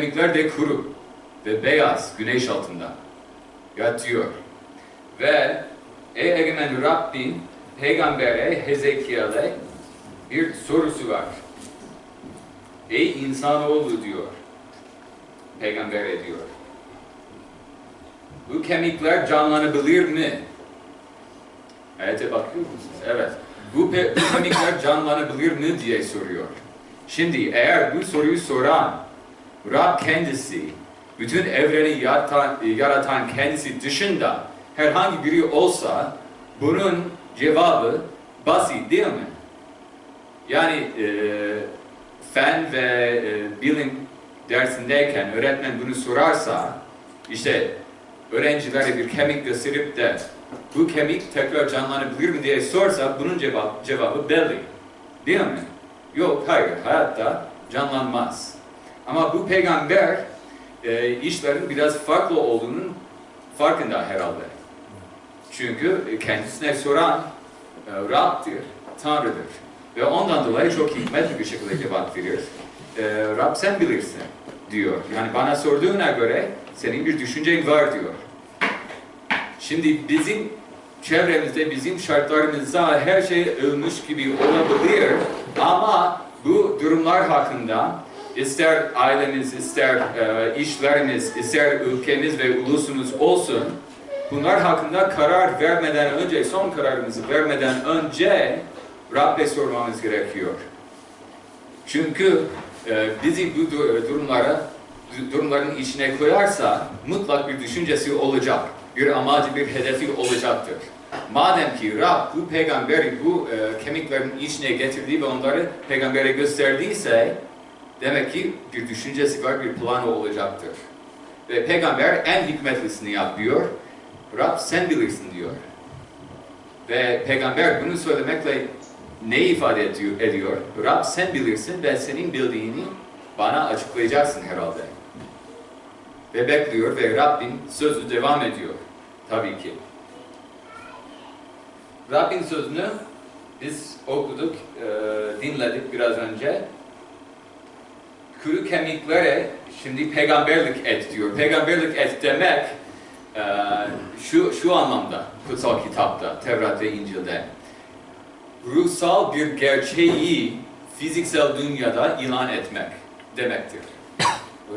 kemikler de kuru ve beyaz güneş altında yatıyor. Ve ey egemen Rabbin peygambere Hezekiel'e bir sorusu var. Ey insanoğlu diyor. Peygambere diyor. Bu kemikler canlanabilir mi? Ayete bakıyor musunuz? Evet. Bu, bu kemikler canlanabilir mi diye soruyor. Şimdi eğer bu soruyu soran Rab kendisi, bütün evreni yaratan, yaratan kendisi dışında herhangi biri olsa bunun cevabı basit değil mi? Yani e, fen ve e, bilim dersindeyken öğretmen bunu sorarsa işte öğrencilere bir kemik gösterip de bu kemik tekrar canlanabilir mi diye sorsa bunun cevap, cevabı belli. Değil mi? Yok, hayır, hayatta canlanmaz. Ama bu peygamber e, işlerin biraz farklı olduğunun farkında herhalde. Çünkü kendisine soran e, Rab'dir, Tanrı'dır. Ve ondan dolayı çok hikmetli bir şekilde cevap veriyor. E, Rab sen bilirsin diyor. Yani bana sorduğuna göre senin bir düşüncen var diyor. Şimdi bizim çevremizde, bizim şartlarımızda her şey ölmüş gibi olabilir ama bu durumlar hakkında ister ailemiz, ister e, işlerimiz, ister ülkemiz ve ulusumuz olsun bunlar hakkında karar vermeden önce, son kararımızı vermeden önce Rab'be sormamız gerekiyor. Çünkü e, bizi bu du- durumlara, du- durumların içine koyarsa mutlak bir düşüncesi olacak, bir amacı, bir hedefi olacaktır. Madem ki Rab bu peygamberi bu e, kemiklerin içine getirdiği ve onları peygambere gösterdiyse demek ki bir düşüncesi var, bir planı olacaktır. Ve peygamber en hikmetlisini yapıyor. Rab sen bilirsin diyor. Ve peygamber bunu söylemekle ne ifade ediyor, ediyor? Rab sen bilirsin ve senin bildiğini bana açıklayacaksın herhalde. Ve bekliyor ve Rabbin sözü devam ediyor. Tabii ki. Rabbin sözünü biz okuduk, e, dinledik biraz önce. Kuru kemiklere şimdi peygamberlik et diyor. Peygamberlik et demek e, şu, şu anlamda kutsal kitapta, Tevrat İncil'de ruhsal bir gerçeği fiziksel dünyada ilan etmek demektir.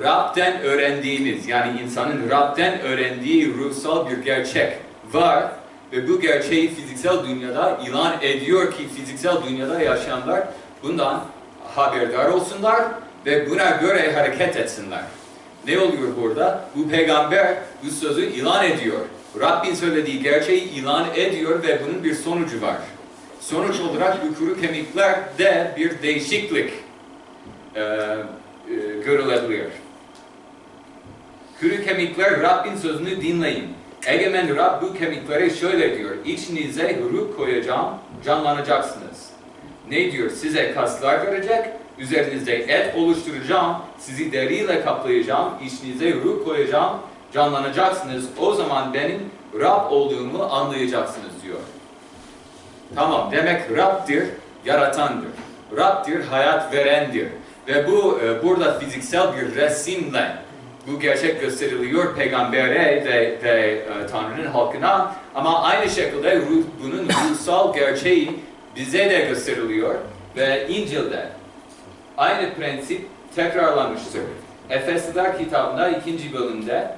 Rab'den öğrendiğimiz yani insanın Rab'den öğrendiği ruhsal bir gerçek var ve bu gerçeği fiziksel dünyada ilan ediyor ki fiziksel dünyada yaşayanlar bundan haberdar olsunlar ve buna göre hareket etsinler. Ne oluyor burada? Bu peygamber bu sözü ilan ediyor. Rabbin söylediği gerçeği ilan ediyor ve bunun bir sonucu var. Sonuç olarak bu kuru kemiklerde bir değişiklik e, e, görülebilir. Kuru kemikler Rabbin sözünü dinleyin. Egemen Rab bu kemiklere şöyle diyor. İçinize ruh koyacağım, canlanacaksınız. Ne diyor? Size kaslar verecek, üzerinizde et oluşturacağım, sizi deriyle kaplayacağım, içinize ruh koyacağım, canlanacaksınız. O zaman benim Rab olduğumu anlayacaksınız diyor. Tamam, demek Rab'dir, yaratandır. Rab'dir, hayat verendir. Ve bu e, burada fiziksel bir resimle bu gerçek gösteriliyor peygambere ve, ve e, Tanrı'nın halkına. Ama aynı şekilde ruh, bunun ruhsal gerçeği bize de gösteriliyor ve İncil'de aynı prensip tekrarlanmıştır. Efesliler kitabında ikinci bölümde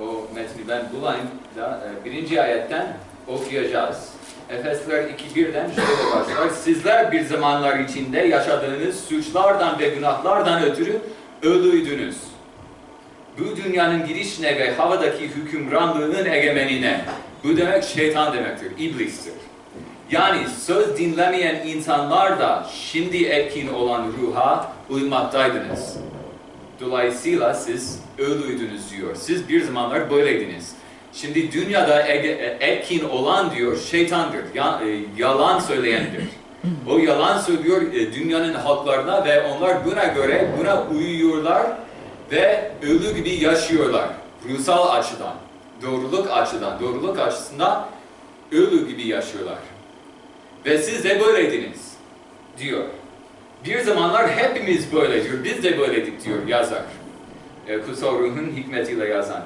o metni ben bulayım da e, birinci ayetten okuyacağız. Efesliler 2.1'den şöyle başlar. Sizler bir zamanlar içinde yaşadığınız suçlardan ve günahlardan ötürü ölüydünüz. Bu dünyanın girişine ve havadaki hükümranlığının egemenine, bu demek şeytan demektir, iblistir. Yani söz dinlemeyen insanlar da şimdi etkin olan ruha uymaktaydınız. Dolayısıyla siz ölüydünüz diyor. Siz bir zamanlar böyleydiniz. Şimdi dünyada ege- etkin olan diyor şeytandır, e, yalan söyleyendir. O yalan söylüyor e, dünyanın halklarına ve onlar buna göre buna uyuyorlar ve ölü gibi yaşıyorlar. Ruhsal açıdan, doğruluk açıdan, doğruluk açısından ölü gibi yaşıyorlar. Ve siz de böyleydiniz diyor. Bir zamanlar hepimiz böyle diyor, biz de böyledik diyor yazar. E, Kutsal Ruh'un hikmetiyle yazan.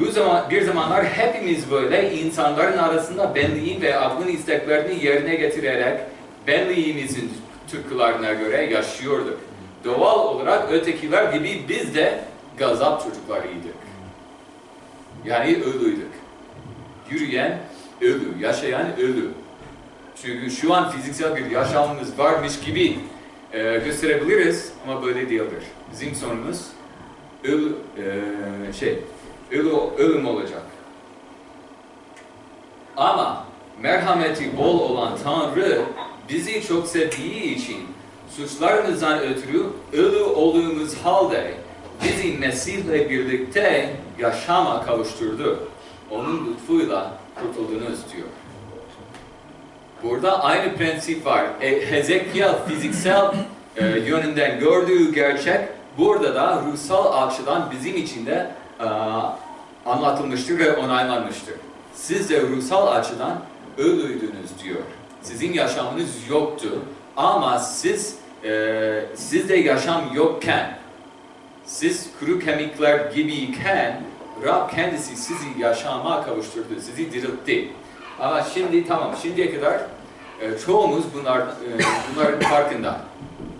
Bu zaman bir zamanlar hepimiz böyle insanların arasında benliğin ve aklın isteklerini yerine getirerek benliğimizin tutkularına göre yaşıyorduk. Doğal olarak ötekiler gibi biz de gazap çocuklarıydık. Yani ölüydük. Yürüyen ölü, yaşayan ölü. Çünkü şu an fiziksel bir yaşamımız varmış gibi e, gösterebiliriz ama böyle değildir. Bizim sonumuz ölü, e, şey, ölü, ölüm olacak. Ama merhameti bol olan Tanrı bizi çok sevdiği için suçlarımızdan ötürü ölü olduğumuz halde bizi Mesih'le birlikte yaşama kavuşturdu. Onun lütfuyla kurtuldunuz diyor. Burada aynı prensip var. E, Hezekiel fiziksel e, yönünden gördüğü gerçek burada da ruhsal açıdan bizim için de e, anlatılmıştır ve onaylanmıştır. Siz de ruhsal açıdan ölüydünüz diyor. Sizin yaşamınız yoktu ama siz e, sizde yaşam yokken siz kuru kemikler gibiyken Rab kendisi sizi yaşama kavuşturdu, sizi diriltti. Ama şimdi tamam, şimdiye kadar e, çoğumuz bunlar, e, bunların farkında.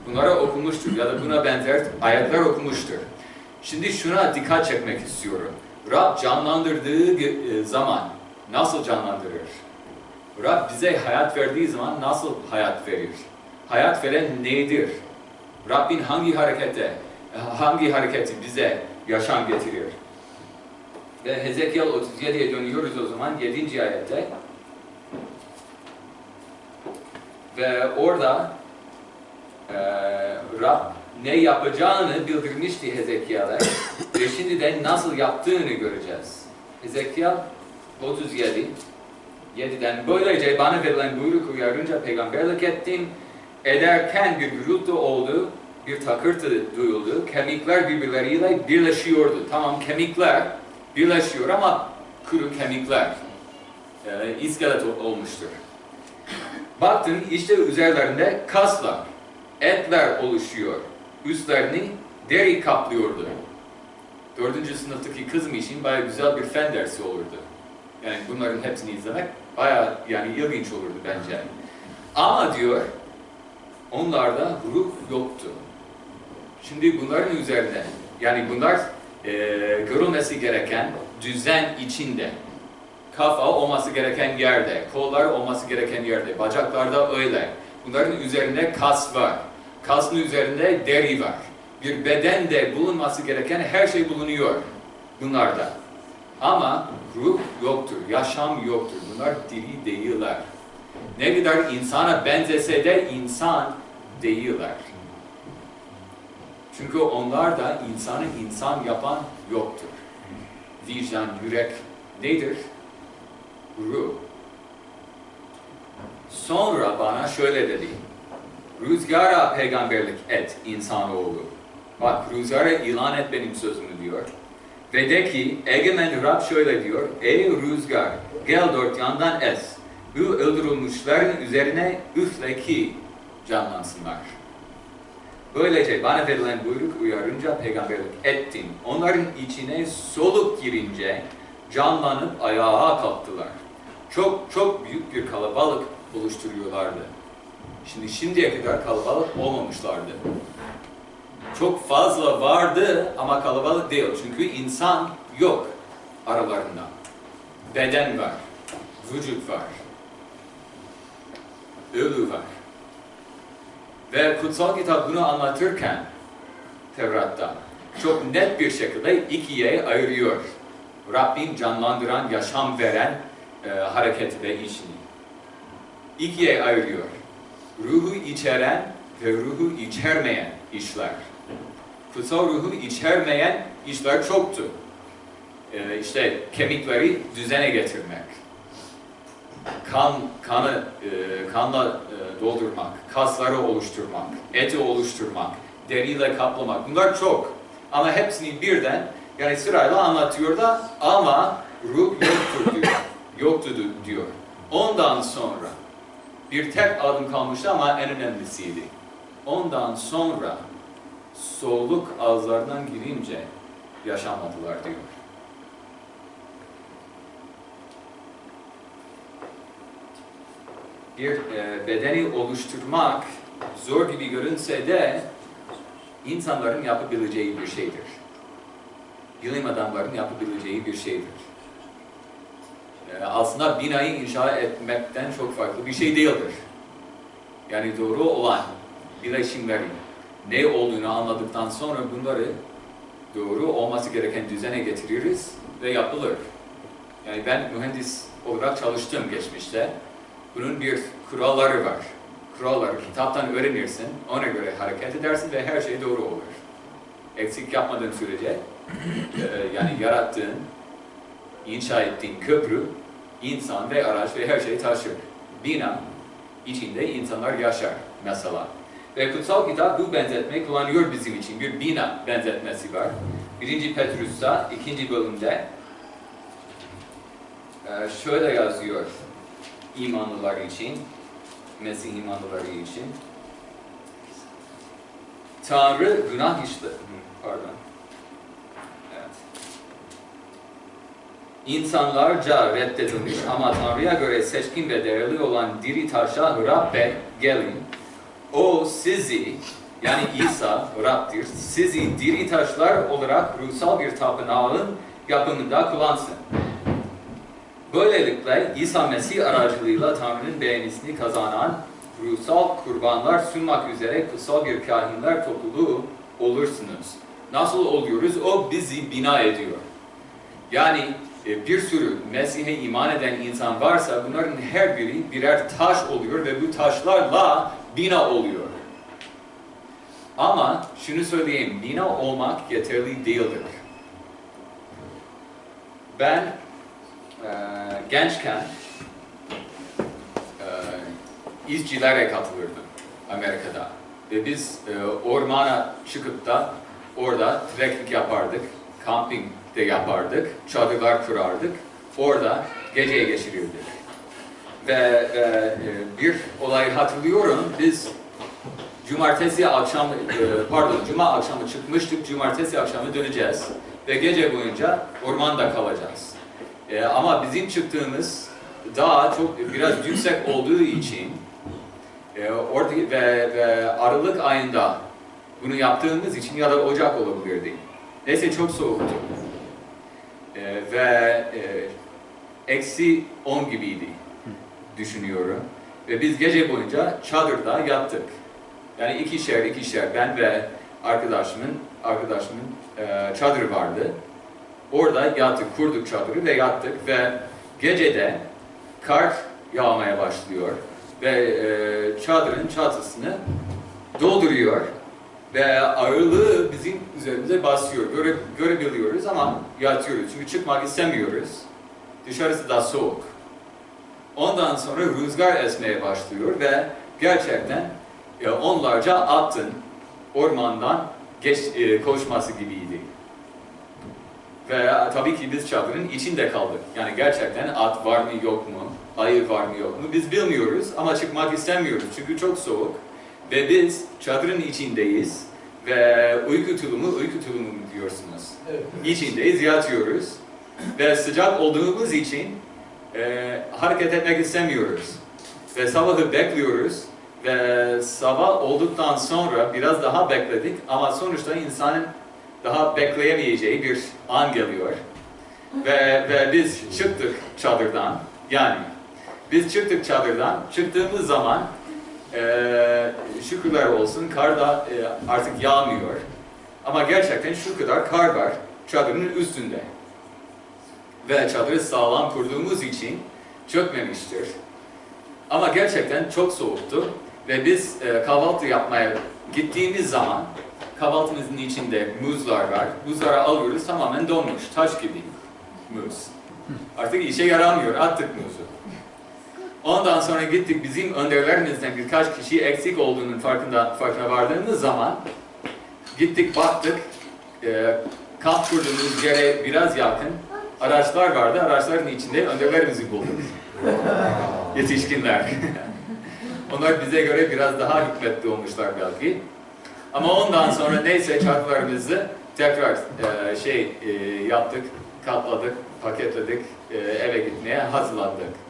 Bunlara okumuştur ya da buna benzer ayetler okumuştur. Şimdi şuna dikkat çekmek istiyorum. Rab canlandırdığı e, zaman nasıl canlandırır? Rab bize hayat verdiği zaman nasıl hayat verir? Hayat veren nedir? Rabbin hangi harekete, hangi hareketi bize yaşam getirir? Ve Hezekiel 37'ye dönüyoruz o zaman 7. ayette. Ve orada e, Rab ne yapacağını bildirmişti Hezekiel'e ve şimdi de nasıl yaptığını göreceğiz. Hezekiel 37 7'den böylece bana verilen buyruk uyarınca peygamberlik ettim. Ederken bir gürültü oldu, bir takırtı duyuldu. Kemikler birbirleriyle birleşiyordu. Tamam kemikler birleşiyor ama kuru kemikler. E, iskelet olmuştur. Baktım işte üzerlerinde kaslar, etler oluşuyor. Üstlerini deri kaplıyordu. Dördüncü sınıftaki kızım için bayağı güzel bir fen dersi olurdu. Yani bunların hepsini izlemek bayağı yani ilginç olurdu bence. Ama diyor, onlarda ruh yoktu. Şimdi bunların üzerinde, yani bunlar e, görülmesi gereken düzen içinde, kafa olması gereken yerde, kollar olması gereken yerde, bacaklarda öyle. Bunların üzerinde kas var. Kasın üzerinde deri var. Bir bedende bulunması gereken her şey bulunuyor bunlarda. Ama ruh yoktur, yaşam yoktur. Bunlar diri değiller. Ne kadar insana benzese de insan değiller. Çünkü onlar da insanı insan yapan yoktur. Vicdan, yürek nedir? Ruh. Sonra bana şöyle dedi. Rüzgara peygamberlik et insanoğlu. Bak rüzgara ilan et benim sözümü diyor. Ve de ki egemen Rab şöyle diyor. Ey rüzgar gel dört yandan es. Bu öldürülmüşlerin üzerine üfle ki canlansınlar. Böylece bana verilen buyruk uyarınca peygamberlik ettim. Onların içine soluk girince canlanıp ayağa kalktılar. Çok çok büyük bir kalabalık oluşturuyorlardı. Şimdi şimdiye kadar kalabalık olmamışlardı. Çok fazla vardı ama kalabalık değil. Çünkü insan yok aralarında. Beden var, vücut var, ölü var. Ve kutsal kitap bunu anlatırken Tevrat'ta çok net bir şekilde ikiye ayırıyor. Rabbim canlandıran, yaşam veren e, hareketi ve işini. İkiye ayırıyor. Ruhu içeren ve ruhu içermeyen işler. Kutsal ruhu içermeyen işler çoktu. E, işte kemikleri düzene getirmek, kan kanı e, kanla e, doldurmak, kasları oluşturmak, eti oluşturmak, deriyle kaplamak. Bunlar çok. Ama hepsini birden yani sırayla anlatıyor da ama ruh yoktur diyor. Yoktu diyor. Ondan sonra bir tek adım kalmıştı ama en önemlisiydi. ondan sonra soluk ağızlarından girince yaşamadılar diyor. Bir e, bedeni oluşturmak zor gibi görünse de insanların yapabileceği bir şeydir. Bilim adamlarının yapabileceği bir şeydir. E, aslında binayı inşa etmekten çok farklı bir şey değildir. Yani doğru olan bileşimleri ne olduğunu anladıktan sonra bunları doğru olması gereken düzene getiririz ve yapılır. Yani ben mühendis olarak çalıştım geçmişte. Bunun bir kuralları var. Kuralları kitaptan öğrenirsin, ona göre hareket edersin ve her şey doğru olur. Eksik yapmadığın sürece, e, yani yarattığın, inşa ettiğin köprü, insan ve araç ve her şey taşır. Bina, içinde insanlar yaşar mesela. Ve kutsal kitap bu benzetme kullanıyor bizim için. Bir bina benzetmesi var. Birinci Petrus'ta, ikinci bölümde e, şöyle yazıyor imanlılar için, Mesih imanlıları için. Tanrı günah işle... Pardon. Evet. İnsanlarca reddedilmiş ama Tanrı'ya göre seçkin ve değerli olan diri taşa Rabbe gelin. O sizi, yani İsa Rab'dir, sizi diri taşlar olarak ruhsal bir tapınağın yapımında kullansın. Böylelikle İsa Mesih aracılığıyla Tanrı'nın beğenisini kazanan ruhsal kurbanlar sunmak üzere kutsal bir kahinler topluluğu olursunuz. Nasıl oluyoruz? O bizi bina ediyor. Yani bir sürü Mesih'e iman eden insan varsa bunların her biri birer taş oluyor ve bu taşlarla bina oluyor. Ama şunu söyleyeyim, bina olmak yeterli değildir. Ben e, gençken e, izcilere katılırdım Amerika'da. Ve biz e, ormana çıkıp da orada trekking yapardık, camping de yapardık, çadırlar kurardık. Orada geceye geçirirdik. Ve e, e, bir olay hatırlıyorum, biz cumartesi akşam, e, pardon cuma akşamı çıkmıştık, cumartesi akşamı döneceğiz. Ve gece boyunca ormanda kalacağız. E, ama bizim çıktığımız dağ çok biraz yüksek olduğu için e, orada ve, ve Aralık ayında bunu yaptığımız için ya da Ocak olabilirdi. Neyse çok soğuktu. E, ve e, eksi 10 gibiydi düşünüyorum. Ve biz gece boyunca çadırda yattık. Yani ikişer ikişer ben ve arkadaşımın arkadaşımın e, çadırı vardı. Orada yattık, kurduk çadırı ve yattık ve gecede kar yağmaya başlıyor ve e, çadırın çatısını dolduruyor ve ağırlığı bizim üzerimize basıyor. Göre, görebiliyoruz ama yatıyoruz çünkü çıkmak istemiyoruz. Dışarısı da soğuk. Ondan sonra rüzgar esmeye başlıyor ve gerçekten e, onlarca atın ormandan geç, e, koşması gibiydi. Ve tabii ki biz çadırın içinde kaldık. Yani gerçekten at var mı yok mu, ayı var mı yok mu biz bilmiyoruz ama çıkmak istemiyoruz çünkü çok soğuk. Ve biz çadırın içindeyiz ve uyku tulumu, uyku tulumu mu diyorsunuz? Evet. İçindeyiz, yatıyoruz ve sıcak olduğumuz için e, hareket etmek istemiyoruz. Ve sabahı bekliyoruz ve sabah olduktan sonra biraz daha bekledik ama sonuçta insanın daha bekleyemeyeceği bir an geliyor. Ve, ve biz çıktık çadırdan. Yani biz çıktık çadırdan. Çıktığımız zaman eee şükürler olsun kar da eee, artık yağmıyor. Ama gerçekten şu kadar kar var çadırın üstünde. Ve çadırı sağlam kurduğumuz için çökmemiştir. Ama gerçekten çok soğuktu ve biz e, kahvaltı yapmaya gittiğimiz zaman kahvaltımızın içinde muzlar var. Muzları alıyoruz tamamen donmuş, taş gibi muz. Artık işe yaramıyor, attık muzu. Ondan sonra gittik bizim önderlerimizden birkaç kişi eksik olduğunun farkında, farkına vardığımız zaman gittik baktık, e, kamp kurduğumuz yere biraz yakın araçlar vardı. Araçların içinde önderlerimizi bulduk. Yetişkinler. Onlar bize göre biraz daha hikmetli olmuşlar belki. Ama ondan sonra neyse çarklarımızı tekrar e, şey e, yaptık, katladık, paketledik, e, eve gitmeye hazırlandık.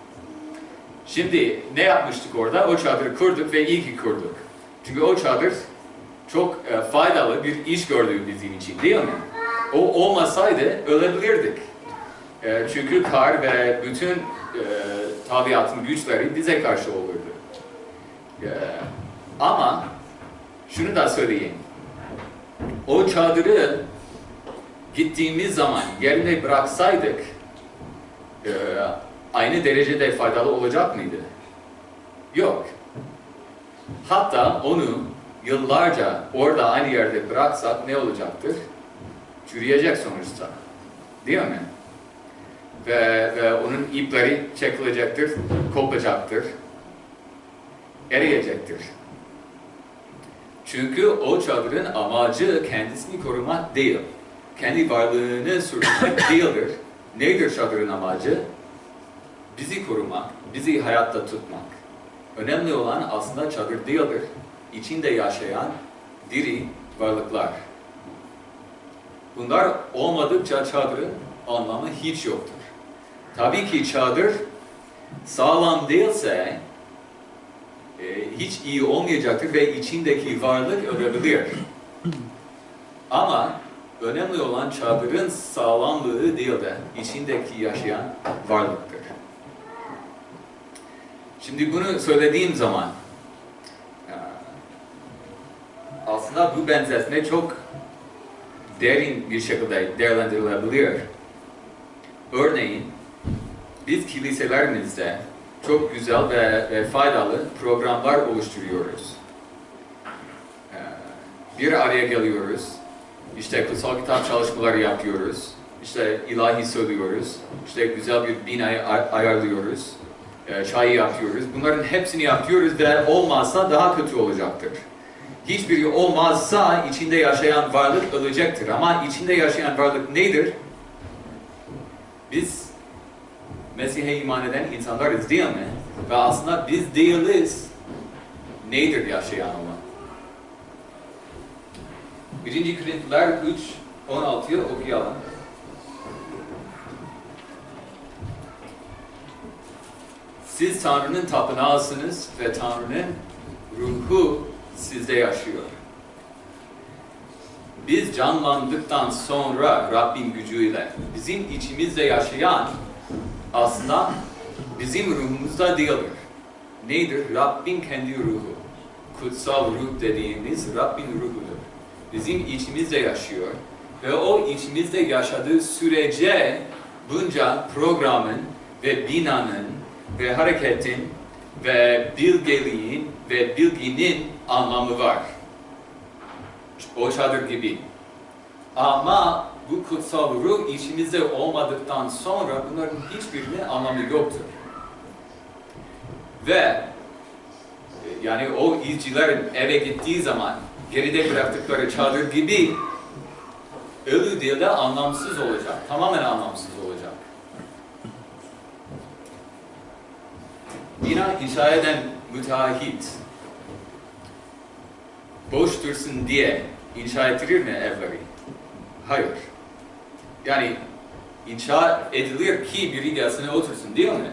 Şimdi ne yapmıştık orada? O çadırı kurduk ve iyi ki kurduk. Çünkü o çadır çok e, faydalı bir iş gördü bizim için değil mi? O olmasaydı ölebilirdik. E, çünkü kar ve bütün e, tabiatın güçleri bize karşı olurdu. E, ama şunu da söyleyeyim. O çadırı gittiğimiz zaman yerine bıraksaydık e, aynı derecede faydalı olacak mıydı? Yok. Hatta onu yıllarca orada aynı yerde bıraksak ne olacaktır? Çürüyecek sonuçta. Değil mi? Ve, ve onun ipleri çekilecektir, kopacaktır, eriyecektir. Çünkü o çadırın amacı kendisini korumak değil. Kendi varlığını sürdürmek değildir. Nedir çadırın amacı? Bizi korumak, bizi hayatta tutmak. Önemli olan aslında çadır değildir. İçinde yaşayan diri varlıklar. Bunlar olmadıkça çadırın anlamı hiç yoktur. Tabii ki çadır sağlam değilse e, hiç iyi olmayacaktır ve içindeki varlık ölebilir. Ama önemli olan çadırın sağlamlığı değil de içindeki yaşayan varlıktır. Şimdi bunu söylediğim zaman e, aslında bu benzetme çok derin bir şekilde değerlendirilebilir. Örneğin biz kiliselerimizde çok güzel ve, ve faydalı programlar oluşturuyoruz. Ee, Bir araya geliyoruz, işte kutsal kitap çalışmaları yapıyoruz, işte ilahi söylüyoruz, işte güzel bir binayı ay- ayarlıyoruz, e, çayı yapıyoruz. Bunların hepsini yapıyoruz ve olmazsa daha kötü olacaktır. Hiçbiri olmazsa içinde yaşayan varlık ölecektir. Ama içinde yaşayan varlık nedir? Biz Mesih'e iman eden insanlarız değil mi? Ve aslında biz değiliz. Nedir yaşayan olan? 1. Korintiler 3, 16'yı okuyalım. Siz Tanrı'nın tapınağısınız ve Tanrı'nın ruhu sizde yaşıyor. Biz canlandıktan sonra Rabbin gücüyle bizim içimizde yaşayan aslında bizim ruhumuzda değildir. Nedir? Rabbin kendi ruhu. Kutsal ruh dediğimiz Rabbin ruhudur. Bizim içimizde yaşıyor ve o içimizde yaşadığı sürece bunca programın ve binanın ve hareketin ve bilgeliğin ve bilginin anlamı var. O çadır gibi. Ama bu kutsal ruh içimizde olmadıktan sonra bunların hiçbirinin anlamı yoktur. Ve yani o izcilerin eve gittiği zaman geride bıraktıkları çadır gibi ölü değil de anlamsız olacak. Tamamen anlamsız olacak. Bina inşa eden müteahhit boş dursun diye inşa ettirir mi evleri? Hayır. Yani inşa edilir ki biri gelsin otursun değil mi?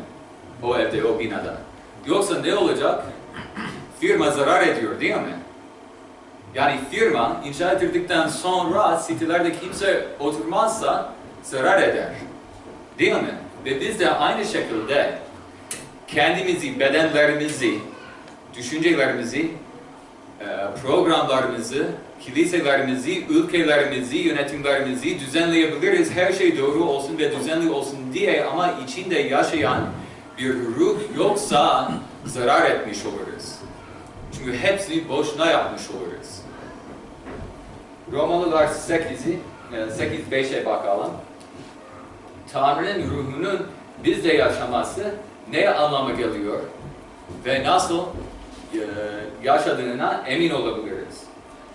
O evde, o binada. Yoksa ne olacak? Firma zarar ediyor değil mi? Yani firma inşa edildikten sonra sitelerde kimse oturmazsa zarar eder. Değil mi? Ve biz de aynı şekilde kendimizi, bedenlerimizi, düşüncelerimizi, e, programlarımızı, kiliselerimizi, ülkelerimizi, yönetimlerimizi düzenleyebiliriz. Her şey doğru olsun ve düzenli olsun diye ama içinde yaşayan bir ruh yoksa zarar etmiş oluruz. Çünkü hepsini boşuna yapmış oluruz. Romalılar 8'i, 8-5'e bakalım. Tanrı'nın ruhunun bizde yaşaması ne anlama geliyor ve nasıl e, yaşadığına emin olabiliriz.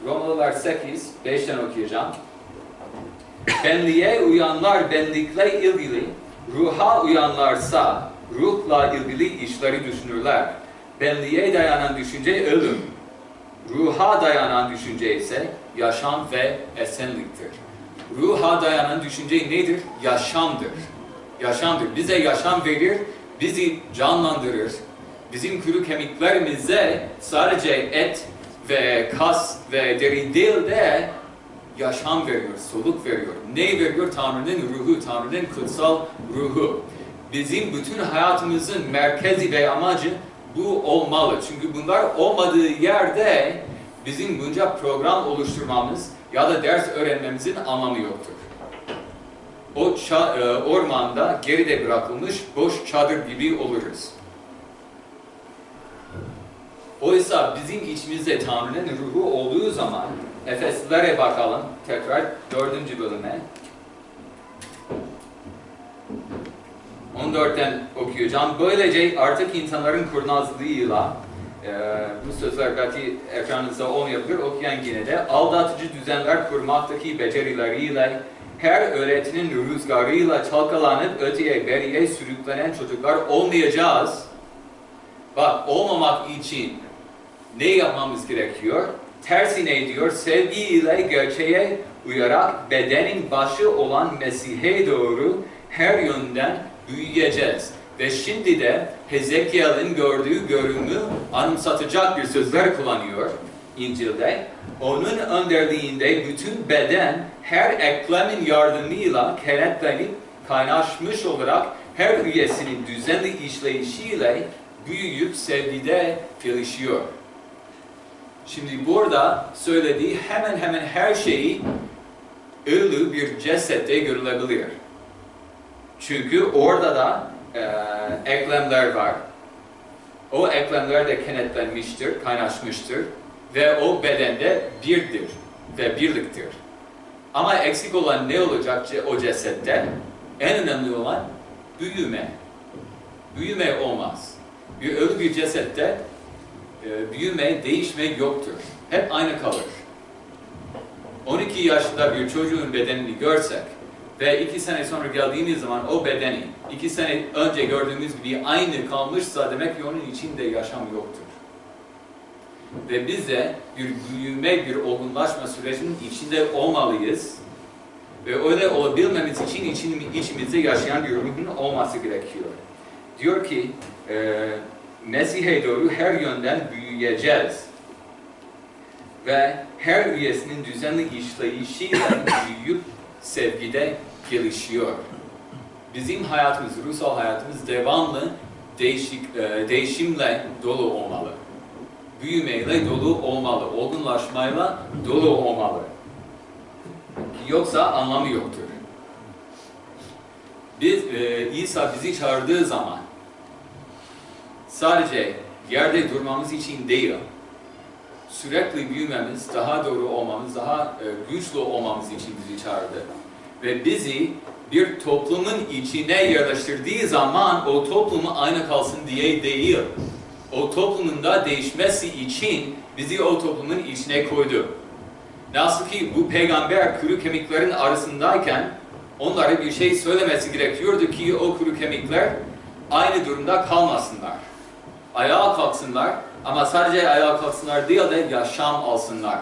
Romalılar 8, 5'ten okuyacağım. Benliğe uyanlar benlikle ilgili, ruha uyanlarsa ruhla ilgili işleri düşünürler. benliğe dayanan düşünce ölüm. Ruha dayanan düşünce ise yaşam ve esenliktir. Ruha dayanan düşünce nedir? Yaşamdır. Yaşamdır. Bize yaşam verir, bizi canlandırır. Bizim kuru kemiklerimize sadece et ve kas ve deri değil de yaşam veriyor, soluk veriyor. Ne veriyor? Tanrı'nın ruhu, Tanrı'nın kutsal ruhu. Bizim bütün hayatımızın merkezi ve amacı bu olmalı. Çünkü bunlar olmadığı yerde bizim bunca program oluşturmamız ya da ders öğrenmemizin anlamı yoktur. O e, ormanda geride bırakılmış boş çadır gibi oluruz. Oysa bizim içimizde Tanrı'nın ruhu olduğu zaman Efeslilere bakalım tekrar dördüncü bölüme. 14'ten okuyacağım. Böylece artık insanların kurnazlığıyla e, bu sözler belki ekranınızda olmayabilir, okuyan yine de aldatıcı düzenler kurmaktaki becerileriyle her öğretinin rüzgarıyla çalkalanıp öteye beriye sürüklenen çocuklar olmayacağız. Bak olmamak için ne yapmamız gerekiyor? Tersine diyor, sevgiyle gerçeğe uyarak bedenin başı olan Mesih'e doğru her yönden büyüyeceğiz. Ve şimdi de Hezekiel'in gördüğü görünümü anımsatacak bir sözler kullanıyor İncil'de. Onun önderliğinde bütün beden her eklemin yardımıyla kenetlenip kaynaşmış olarak her üyesinin düzenli işleyişiyle büyüyüp sevgide gelişiyor. Şimdi burada söylediği hemen hemen her şeyi ölü bir cesette görülebilir. Çünkü orada da e, eklemler var. O eklemler de kenetlenmiştir, kaynaşmıştır ve o bedende birdir ve birliktir. Ama eksik olan ne olacak o cesette? En önemli olan büyüme. Büyüme olmaz. Bir ölü bir cesette e, büyüme, değişme yoktur. Hep aynı kalır. 12 yaşında bir çocuğun bedenini görsek ve 2 sene sonra geldiğimiz zaman o bedeni 2 sene önce gördüğümüz gibi aynı kalmışsa demek ki onun içinde yaşam yoktur. Ve biz de bir büyüme, bir olgunlaşma sürecinin içinde olmalıyız. Ve öyle olabilmemiz için içimizde yaşayan bir ruhun olması gerekiyor. Diyor ki, e, Mesih'e doğru her yönden büyüyeceğiz. Ve her üyesinin düzenli işleyişiyle büyüyüp sevgide gelişiyor. Bizim hayatımız, ruhsal hayatımız devamlı değişik, e, değişimle dolu olmalı. Büyümeyle dolu olmalı, olgunlaşmayla dolu olmalı. Yoksa anlamı yoktur. Biz, e, İsa bizi çağırdığı zaman sadece yerde durmamız için değil, sürekli büyümemiz, daha doğru olmamız, daha e, güçlü olmamız için bizi çağırdı. Ve bizi bir toplumun içine yerleştirdiği zaman o toplumu aynı kalsın diye değil. O toplumun da değişmesi için bizi o toplumun içine koydu. Nasıl ki bu peygamber kuru kemiklerin arasındayken onlara bir şey söylemesi gerekiyordu ki o kuru kemikler aynı durumda kalmasınlar. Ayağa kalksınlar ama sadece ayağa kalksınlar değil de yaşam alsınlar.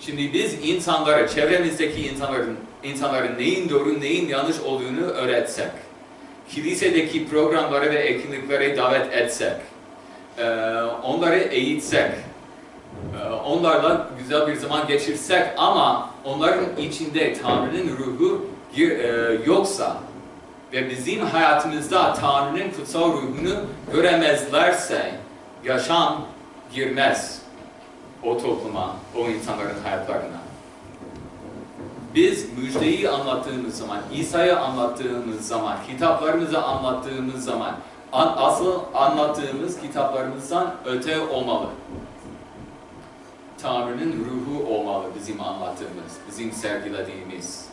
Şimdi biz insanlara, çevremizdeki insanların, insanların neyin doğru, neyin yanlış olduğunu öğretsek, kilisedeki programlara ve etkinliklere davet etsek, eee, onları eğitsek, eee, onlarla güzel bir zaman geçirsek ama onların içinde Tanrı'nın ruhu eee, yoksa ve bizim hayatımızda Tanrı'nın kutsal ruhunu göremezlerse yaşam girmez o topluma, o insanların hayatlarına. Biz müjdeyi anlattığımız zaman, İsa'yı anlattığımız zaman, kitaplarımızı anlattığımız zaman, an- asıl anlattığımız kitaplarımızdan öte olmalı. Tanrı'nın ruhu olmalı bizim anlattığımız, bizim sergilediğimiz.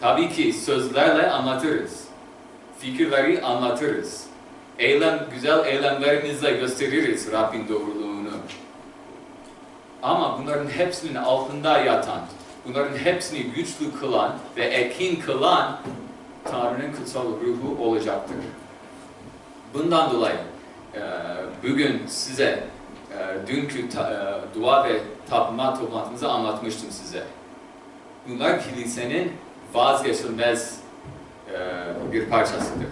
Tabii ki sözlerle anlatırız. Fikirleri anlatırız. Eylem, güzel eylemlerimizle gösteririz Rabbin doğruluğunu. Ama bunların hepsinin altında yatan, bunların hepsini güçlü kılan ve ekin kılan Tanrı'nın kutsal ruhu olacaktır. Bundan dolayı e, bugün size e, dünkü e, dua ve tapınma toplantımızı anlatmıştım size. Bunlar kilisenin vazgeçilmez bir parçasıdır.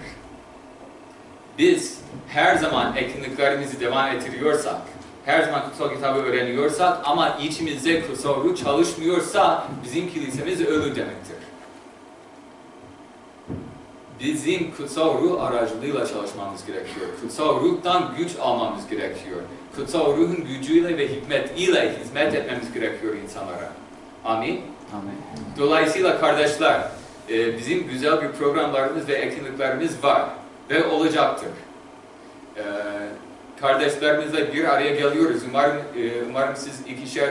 Biz her zaman etkinliklerimizi devam ettiriyorsak, her zaman kutsal kitabı öğreniyorsak ama içimizde kutsal ruh çalışmıyorsa bizim kilisemiz ölü demektir. Bizim kutsal ruh aracılığıyla çalışmamız gerekiyor. Kutsal ruhtan güç almamız gerekiyor. Kutsal ruhun gücüyle ve hikmetiyle hizmet etmemiz gerekiyor insanlara. Amin. Amin. Dolayısıyla kardeşler, e, bizim güzel bir programlarımız ve etkinliklerimiz var ve olacaktır. E, Kardeşlerimizle bir araya geliyoruz. Umarım, e, umarım siz ikişer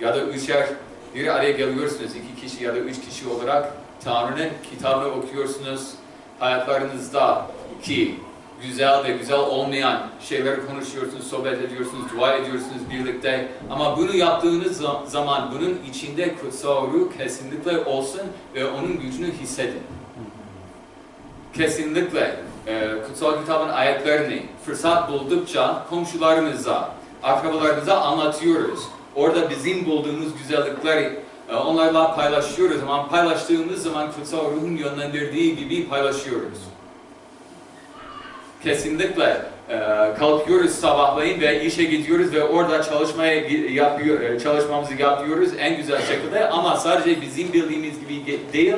ya da üçer bir araya geliyorsunuz. iki kişi ya da üç kişi olarak Tanrı'nın kitabını okuyorsunuz. Hayatlarınızda ki güzel ve güzel olmayan şeyleri konuşuyorsunuz, sohbet ediyorsunuz, dua ediyorsunuz birlikte. Ama bunu yaptığınız za- zaman bunun içinde kutsal ruh kesinlikle olsun ve onun gücünü hissedin. Kesinlikle e, kutsal kitabın ayetlerini fırsat buldukça komşularımıza, akrabalarımıza anlatıyoruz. Orada bizim bulduğumuz güzellikleri e, onlarla paylaşıyoruz ama paylaştığımız zaman kutsal ruhun yönlendirdiği gibi paylaşıyoruz. Kesinlikle e, kalkıyoruz sabahleyin ve işe gidiyoruz ve orada çalışmaya yapıyor, e, çalışmamızı yapıyoruz en güzel şekilde ama sadece bizim bildiğimiz gibi değil,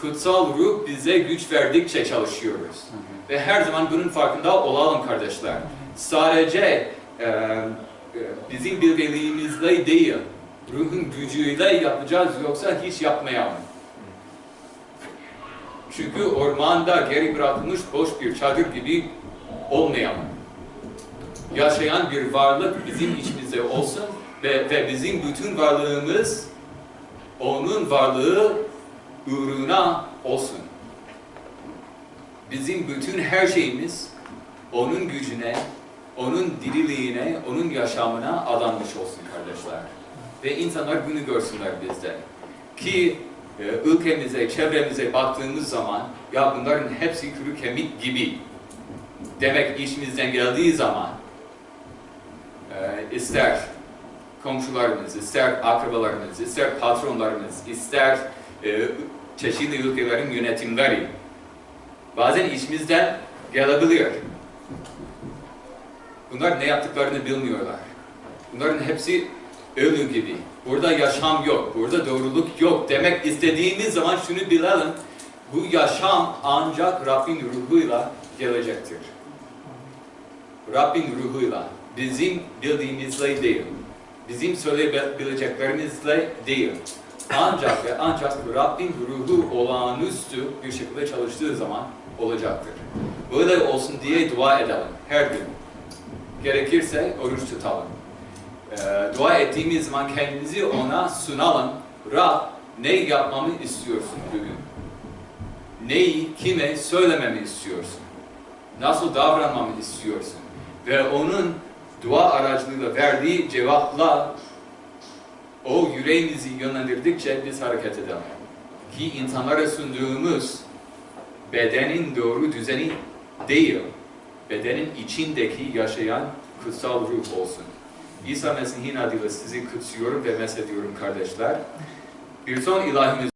kutsal ruh bize güç verdikçe çalışıyoruz. Ve her zaman bunun farkında olalım kardeşler. Sadece e, bizim bilgeliğimizle değil, ruhun gücüyle yapacağız yoksa hiç yapmayalım. Çünkü ormanda geri bırakılmış boş bir çadır gibi olmayalım. Yaşayan bir varlık bizim içimizde olsun ve, ve bizim bütün varlığımız onun varlığı uğruna olsun. Bizim bütün her şeyimiz onun gücüne, onun diriliğine, onun yaşamına adanmış olsun kardeşler. Ve insanlar bunu görsünler bizde. Ki e, ülkemize, çevremize baktığımız zaman ya bunların hepsi kuru kemik gibi demek işimizden geldiği zaman e, ister komşularımız, ister akrabalarımız, ister patronlarımız, ister e, çeşitli ülkelerin yönetimleri bazen işimizden gelebilir. Bunlar ne yaptıklarını bilmiyorlar. Bunların hepsi ölü gibi. Burada yaşam yok, burada doğruluk yok demek istediğimiz zaman şunu bilelim. Bu yaşam ancak Rabbin ruhuyla gelecektir. Rabbin ruhuyla, bizim bildiğimizle değil, bizim söyleyebileceklerimizle değil. Ancak ve ancak Rabbin ruhu olağanüstü bir şekilde çalıştığı zaman olacaktır. Böyle olsun diye dua edelim her gün. Gerekirse oruç tutalım. Ee, dua ettiğimiz zaman kendimizi ona sunalım. Rab ne yapmamı istiyorsun bugün? Neyi kime söylememi istiyorsun? Nasıl davranmamı istiyorsun? Ve onun dua aracılığıyla verdiği cevapla o yüreğimizi yönlendirdikçe biz hareket edelim. Ki insanlara sunduğumuz bedenin doğru düzeni değil, bedenin içindeki yaşayan kutsal ruh olsun. İsa Mesih'in adıyla sizi kutsuyorum ve mesediyorum kardeşler. Bir son ilahimiz